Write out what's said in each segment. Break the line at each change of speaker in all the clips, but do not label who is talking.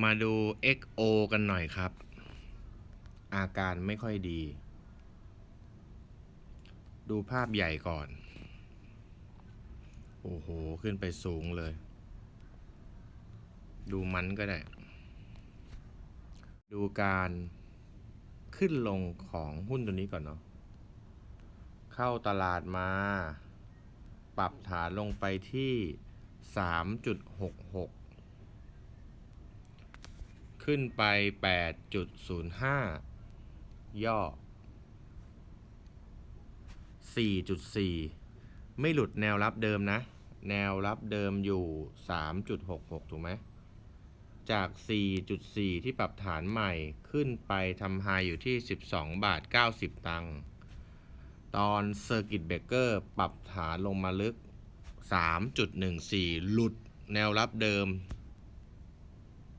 มาดู XO กันหน่อยครับ อาการไม่ค่อยดี ดูภาพใหญ่ก่อน โอ้โห ขึ้นไปสูงเลย ดูมันก็ได้ ดูการขึ้นลงของหุ้นตัวนี้ก่อนเนาะ เข้าตลาดมา ปรับฐานลงไปที่ 3.66 ขึ้นไป 8.05 ย่อ 4.4 ไม่หลุดแนวรับเดิมนะ แนวรับเดิมอยู่ 3.66 ถูกไหม จาก 4.4 ที่ปรับฐานใหม่ขึ้นไปทำไฮอยู่ที่ 12 บาท 90 ตังค์ตอนเซอร์กิตเบเกอร์ปรับฐานลงมาลึก 3.14 หลุดแนวรับเดิม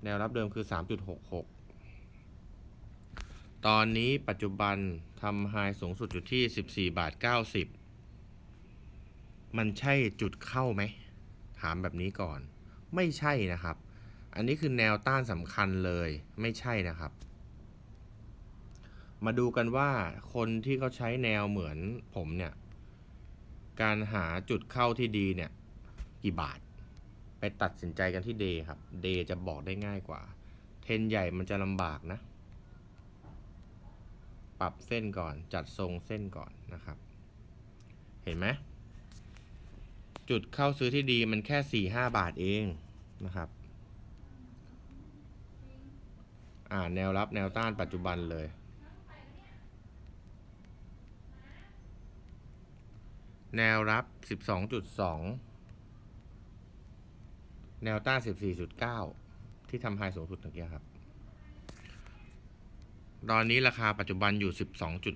แนวรับเดิมคือ 3.66 ตอนนี้ปัจจุบันทำไฮสูงสุดอยู่ที่ 14 บาท 90 มันใช่จุดเข้าไหม ถามแบบนี้ก่อน ไม่ใช่นะครับ อันนี้คือแนวต้านสำคัญเลย ไม่ใช่นะครับ มาดูกันว่าคนที่เขาใช้แนวเหมือนผมเนี่ย การหาจุดเข้าที่ดีเนี่ย กี่บาท ไปตัดสินใจกันที่เดครับเดจะบอกได้ง่ายกว่า เทนใหญ่มันจะลำบากนะ ปรับเส้นก่อนจัดทรงเส้นก่อนนะครับ เห็นไหมจุดเข้าซื้อที่ดีมันแค่สี่ห้าบาทเองนะครับ อ่าแนวรับแนวต้านปัจจุบันเลย แนวรับ12.2 แนวต้าน 14.9 ที่ทำไฮสูงสุดเมื่อกี้ครับ ตอนนี้ราคาปัจจุบันอยู่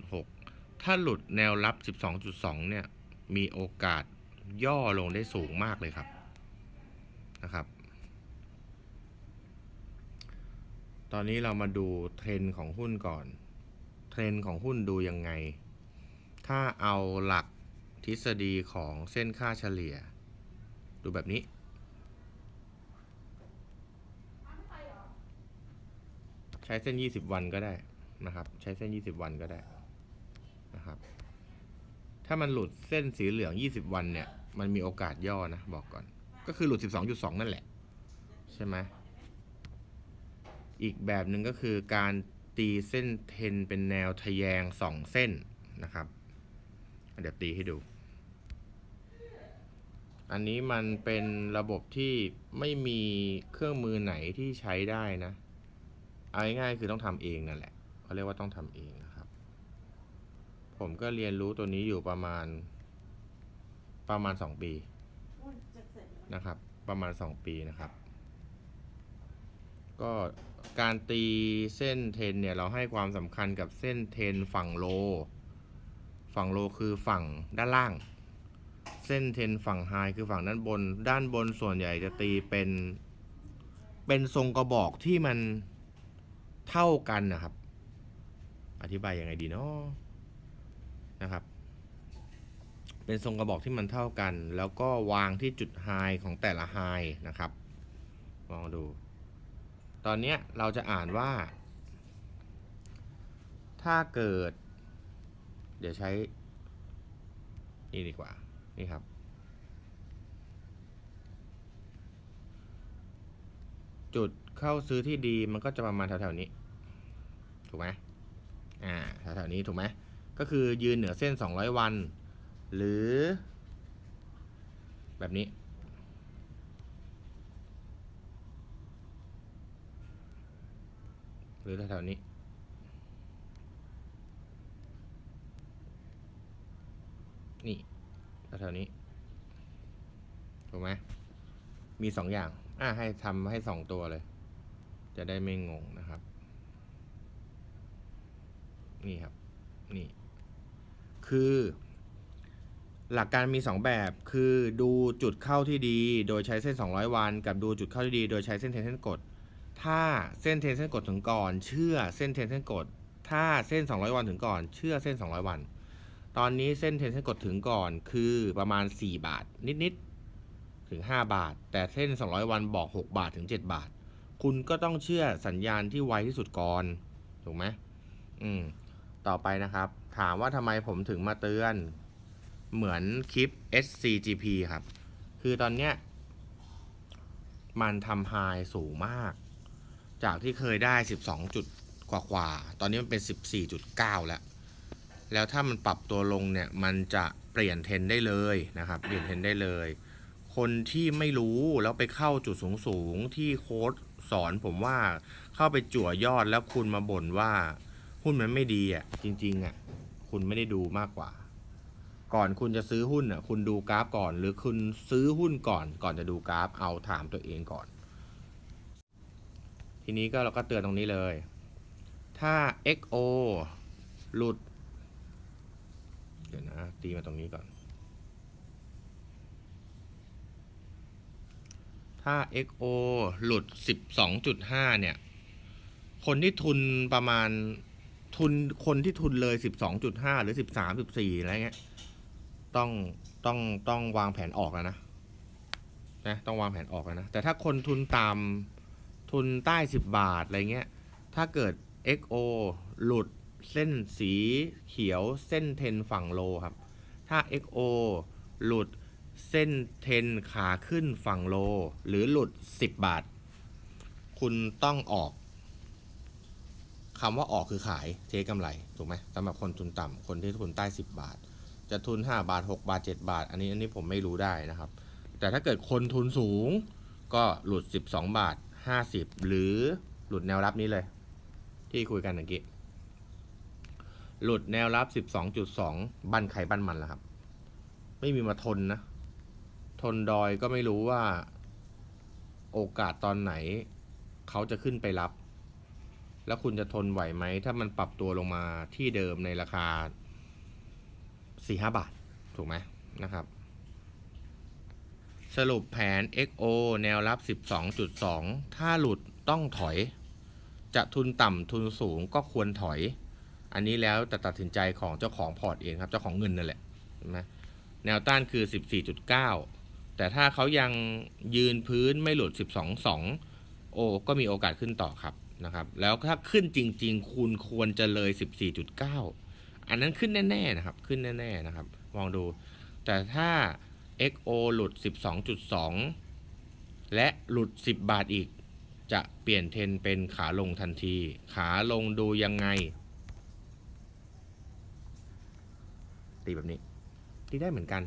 12.6 ถ้าหลุดแนวรับ 12.2 เนี่ย มีโอกาสย่อลงได้สูงมากเลยครับ นะครับ ตอนนี้เรามาดูเทรนด์ของหุ้นก่อน เทรนด์ของหุ้นดูยังไง ถ้าเอาหลักทฤษฎีของเส้นค่าเฉลี่ย ดูแบบนี้ ใช้เส้น 20 วันก็ได้นะครับ ใช้เส้น 20 วันก็ได้นะครับ ถ้ามันหลุดเส้นสีเหลือง 20 วันเนี่ย มันมีโอกาสย่อนะ บอกก่อน ก็คือหลุด 12.2 นั่นแหละ ใช่ไหมอีกแบบหนึ่งก็คือการตีเส้นเทนเป็นแนวทะแยง 2 เส้นนะครับ เดี๋ยวตีให้ดู อันนี้มันเป็นระบบที่ไม่มีเครื่องมือไหนที่ใช้ได้นะ เอาง่ายๆคือต้องทำเองนั่นแหละเขาเรียกว่าต้องทำเองนะครับ ผมก็เรียนรู้ตัวนี้อยู่ประมาณ ประมาณ2ปีนะครับ ประมาณ2ปีนะครับ ก็การตีเส้นเทนเนี่ยเราให้ความสำคัญกับเส้นเทนฝั่งโล ฝั่งโลคือฝั่งด้านล่าง เส้นเทนฝั่งไฮคือฝั่งด้านบน ด้านบนส่วนใหญ่จะตีเป็น เป็นทรงกระบอกที่มัน เท่ากันนะครับ อธิบายยังไงดีเนาะนะครับ เป็นทรงกระบอกที่มันเท่ากัน แล้วก็วางที่จุดไฮของแต่ละไฮนะครับลองดู ตอนเนี้ยเราจะอ่านว่า ถ้าเกิด เดี๋ยวใช้ นี่ดีกว่า นี่ครับ จุด เข้าซื้อที่ดีมันก็จะประมาณแถวๆนี้ ถูกไหมอ่าแถวๆนี้ถูกไหมก็คือยืนเหนือเส้น 200 วัน หรือ แบบนี้ หรือแถวๆนี้นี่แถวๆนี้ ถูกไหม มีสองอย่าง อะ ให้ทำให้สองตัวเลย จะได้ไม่งงนะครับ นี่ครับ นี่ คือ หลักการมี 2 แบบคือดูจุดเข้าที่ดี โดยใช้เส้น 200 วัน กับดูจุดเข้าที่ดี โดยใช้เส้นเทนเส้นกด ถ้าเส้นเทนเส้นกดถึงก่อน เชื่อเส้นเทนเส้นกด ถ้าเส้น 200 วันถึงก่อน เชื่อเส้น 200 วัน ตอนนี้เส้นเทนเส้นกดถึงก่อนคือประมาณ 4 บาท นิดๆถึง 5 บาท แต่เส้น 200 วันบอก 6 บาทถึง 7 บาท คุณก็ต้องเชื่อสัญญาณที่ไวที่สุดก่อนถูกไหมอืม ต่อไปนะครับ ถามว่าทำไมผมถึงมาเตือน เหมือนคลิป SCGP ครับ คือตอนเนี้ย มันทำไฮสูงมาก จากที่เคยได้ 12 จุดกว่ากว่า ตอนนี้มันเป็น 14.9 แล้ว แล้วถ้ามันปรับตัวลงเนี่ย มันจะเปลี่ยนเทรนได้เลยนะครับ เปลี่ยนเทรนได้เลย คนที่ไม่รู้แล้วไปเข้าจุดสูงสูงที่โค้ด สอนผมว่าเข้าไปจั่วยอดแล้วคุณมาบ่นว่า หุ้นมันไม่ดีอะ จริง ๆ อะ คุณไม่ได้ดูมากกว่า ก่อนคุณจะซื้อหุ้นอะ คุณดูกราฟก่อน หรือคุณซื้อหุ้นก่อน ก่อนจะดูกราฟเอาถามตัวเองก่อน ทีนี้ก็เราก็เตือนตรงนี้เลย ถ้า XO หลุด เดี๋ยวนะ ตีมาตรงนี้ก่อน ถ้า XO หลุด 12.5 เนี่ย คนที่ทุนประมาณทุนคนที่ทุนเลย 12.5 หรือ 13 14 อะไรเงี้ย ต้องต้องต้องวางแผนออกแล้วนะนะ ต้องวางแผนออกแล้วนะ แต่ถ้าคนทุนต่ำทุนใต้ 10 บาท อะไรเงี้ย ถ้าเกิด XO หลุดเส้นสีเขียวเส้นเทนฝั่งโลครับ ถ้า XO หลุด เส้นเทนขาขึ้นฝั่งโล หรือหลุด 10 บาท คุณต้องออกคำว่าออกคือขายเทกำไรถูกไหมสำหรับคนทุนต่ำคนที่ทุนใต้ 10 บาท จะทุน 5 บาท 6 บาท 7 บาท อันนี้อันนี้ผมไม่รู้ได้นะครับ แต่ถ้าเกิดคนทุนสูงก็หลุด 12 บาท 50 หรือหลุดแนวรับนี้เลย ที่คุยกันเมื่อกี้หลุดแนวรับ 12.2 บันไขบันมันแล้วครับ ไม่มีมาทนนะ ทนดอยก็ไม่รู้ว่า โอกาสตอนไหน เขาจะขึ้นไปรับ แล้วคุณจะทนไหวไหม ถ้ามันปรับตัวลงมาที่เดิมในราคา4-5บาท ถูกไหมนะครับ สรุปแผน XO แนวรับ 12.2 ถ้าหลุดต้องถอย จะทุนต่ำทุนสูงก็ควรถอย อันนี้แล้วแต่ตัดสินใจของเจ้าของพอร์ตเองครับ เจ้าของเงินนั่นแหละเห็นไหมแนวต้านคือ 14.9 แต่ถ้าเขายังยืนพื้นไม่หลุด 12.2 โอ ก็มีโอกาสขึ้นต่อครับนะครับ แล้วถ้าขึ้นจริง ๆ คุณควรจะเลย 14.9 อันนั้นขึ้นแน่ๆนะครับ ขึ้นแน่ๆนะครับ มองดู แต่ถ้า XO หลุด 12.2 และหลุด 10 บาทอีก จะเปลี่ยนเทรนเป็นขาลงทันที ขาลงดูยังไง ตีแบบนี้ ตีได้เหมือนกัน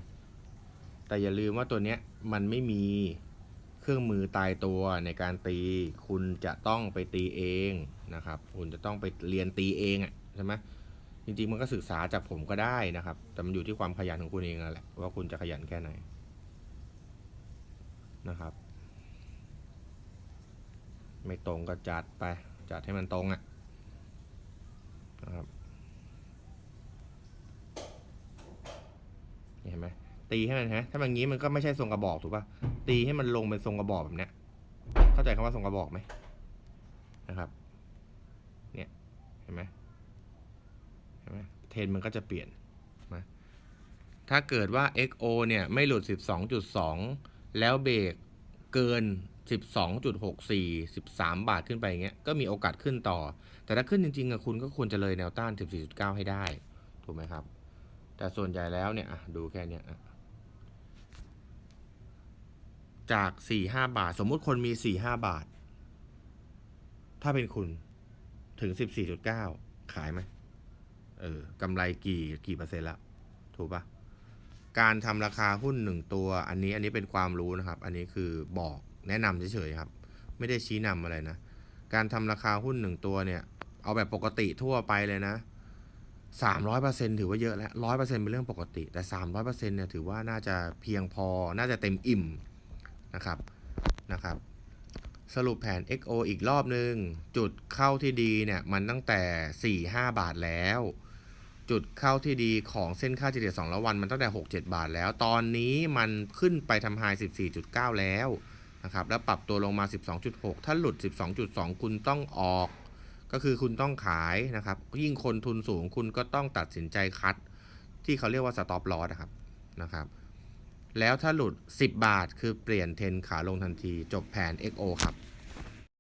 แต่อย่าลืมว่าตัวเนี้ยมันไม่มีเครื่องมือตายตัวในการตี คุณจะต้องไปตีเองนะครับ คุณจะต้องไปเรียนตีเองอะใช่ไหมจริงๆมันก็ศึกษาจากผมก็ได้นะครับ แต่มันอยู่ที่ความขยันของคุณเองนั่นแหละว่าคุณจะขยันแค่ไหนนะครับ ไม่ตรงก็จัดไป จัดให้มันตรงอะนะครับเห็นไหม ตีให้มันฮะ ถ้ามันงี้มันก็ไม่ใช่ทรงกระบอกถูกป่ะ ตีให้มันลงเป็นทรงกระบอกแบบเนี้ย เข้าใจคำว่าทรงกระบอกไหมนะครับ เนี่ย เห็นไหมเห็นไหมเทนมันก็จะเปลี่ยนนะถ้าเกิดว่า XO เนี่ยไม่หลุด 12.2 แล้วเบรกเกิน 12.64 13 บาทขึ้นไปอย่างเงี้ย ก็มีโอกาสขึ้นต่อ แต่ถ้าขึ้นจริงๆอะคุณก็ควรจะเลยแนวต้าน 14.9 ให้ได้ ถูกไหมครับ แต่ส่วนใหญ่แล้วเนี่ยดูแค่เนี้ยอะ จาก4-5บาท สมมุติคนมี4-5บาท ถ้าเป็นคุณถึง14.9ขายไหมเออกำไรกี่กี่เปอร์เซ็นต์ละถูกปะการทำราคาหุ้นหนึ่งตัว อันนี้อันนี้เป็นความรู้นะครับ อันนี้คือบอกแนะนำเฉยๆครับ ไม่ได้ชี้นำอะไรนะ การทำราคาหุ้นหนึ่งตัวเนี่ย เอาแบบปกติทั่วไปเลยนะสามร้อยเปอร์เซ็นถือว่าเยอะแล้วร้อยเปอร์เซ็นเป็นเรื่องปกติ แต่สามร้อยเปอร์เซ็นเนี่ยถือว่าน่าจะเพียงพอ น่าจะเต็มอิ่ม นะครับนะครับ สรุปแผน XO อีกรอบนึง จุดเข้าที่ดีเนี่ยมันตั้งแต่ 4-5 บาทแล้ว จุดเข้าที่ดีของเส้นค่าเฉลี่ย2ละวันมันตั้งแต่ 6-7 บาทแล้ว ตอนนี้มันขึ้นไปทำไฮ14.9 แล้วนะครับแล้วปรับตัวลงมา 12.6 ถ้าหลุด 12.2 คุณต้องออก ก็คือคุณต้องขายนะครับ ยิ่งคนทุนสูงคุณก็ต้องตัดสินใจคัด ที่เขาเรียกว่า stop loss นะครับนะครับ แล้วถ้าหลุด 10 บาท คือเปลี่ยนเทนขาลงทันที จบแผน XO ครับ